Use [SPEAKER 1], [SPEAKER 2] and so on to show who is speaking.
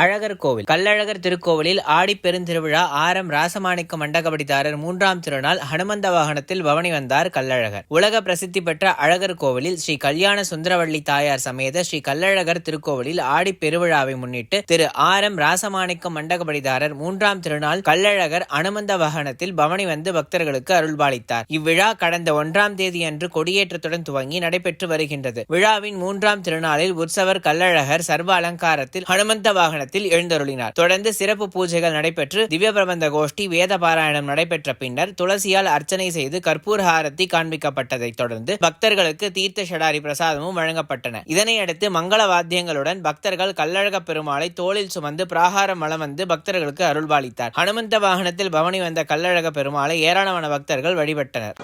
[SPEAKER 1] அழகர் கோவில். கள்ளழகர் திருக்கோவிலில் ஆடிப் பெருந்திருவிழா ஆரம் ராசமாணிக்க மண்டகபடிதாரர் மூன்றாம் திருநாள் ஹனுமந்த வாகனத்தில் பவனி வந்தார் கள்ளழகர். உலக பிரசித்தி பெற்ற அழகர் கோவிலில் ஸ்ரீ கல்யாண சுந்தரவள்ளி தாயார் சமேத ஸ்ரீ கள்ளழகர் திருக்கோவிலில் ஆடிப் பெருவிழாவை முன்னிட்டு திரு ஆரம் ராசமாணிக்க மண்டகபடிதாரர் மூன்றாம் திருநாள் கள்ளழகர் அனுமந்த வாகனத்தில் பவனி வந்து பக்தர்களுக்கு அருள்பாலித்தார். இவ்விழா கடந்த ஒன்றாம் தேதி அன்று கொடியேற்றத்துடன் துவங்கி நடைபெற்று வருகின்றது. விழாவின் மூன்றாம் திருநாளில் உற்சவர் கள்ளழகர் சர்வ அலங்காரத்தில் ஹனுமந்த வாகனத்தில் எழுந்தருளினார். தொடர்ந்து சிறப்பு பூஜைகள் நடைபெற்று திவ்ய பிரபந்த கோஷ்டி வேத பாராயணம் நடைபெற்ற பின்னர் துளசியால் அர்ச்சனை செய்து கற்பூர ஹாரத்தி காண்பிக்கப்பட்டதைத் தொடர்ந்து பக்தர்களுக்கு தீர்த்த ஷடாரி பிரசாதமும் வழங்கப்பட்டன. இதனையடுத்து மங்கள வாத்தியங்களுடன் பக்தர்கள் கல்லழக பெருமாளை தோளில் சுமந்து பிராகாரம் வளம் வந்து பக்தர்களுக்கு அருள்பாலித்தார் ஹனுமந்த வாகனத்தில் பவனி வந்த கல்லழக பெருமாளை ஏராளமான பக்தர்கள் வழிபட்டனர்.